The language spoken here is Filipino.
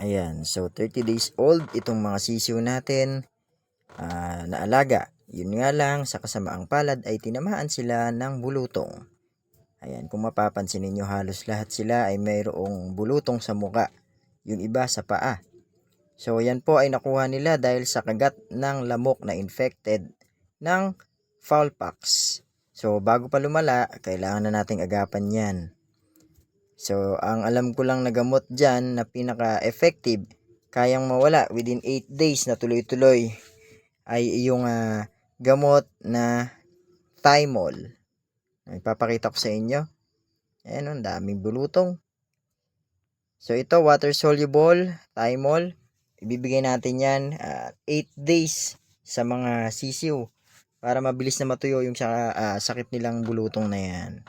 Ayan, so 30 days old itong mga sisiw natin ah, na alaga. Yun nga lang, sa kasamaang palad ay tinamaan sila ng bulutong. Ayan, kung mapapansin ninyo halos lahat sila ay mayroong bulutong sa muka. Yung iba sa paa. So yan po ay nakuha nila dahil sa kagat ng lamok na infected ng fowl pox. So bago pa lumala, kailangan na nating agapan yan. So, ang alam ko lang na gamot dyan na pinaka-effective, kayang mawala within 8 days na tuloy-tuloy, ay yung ah, gamot na Thymol. Ipapakita ko sa inyo. Ayan, ang daming bulutong. So, ito, water-soluble, Thymol. Ibibigay natin yan 8 days sa mga sisiw para mabilis na matuyo yung ah, sakit nilang bulutong na yan.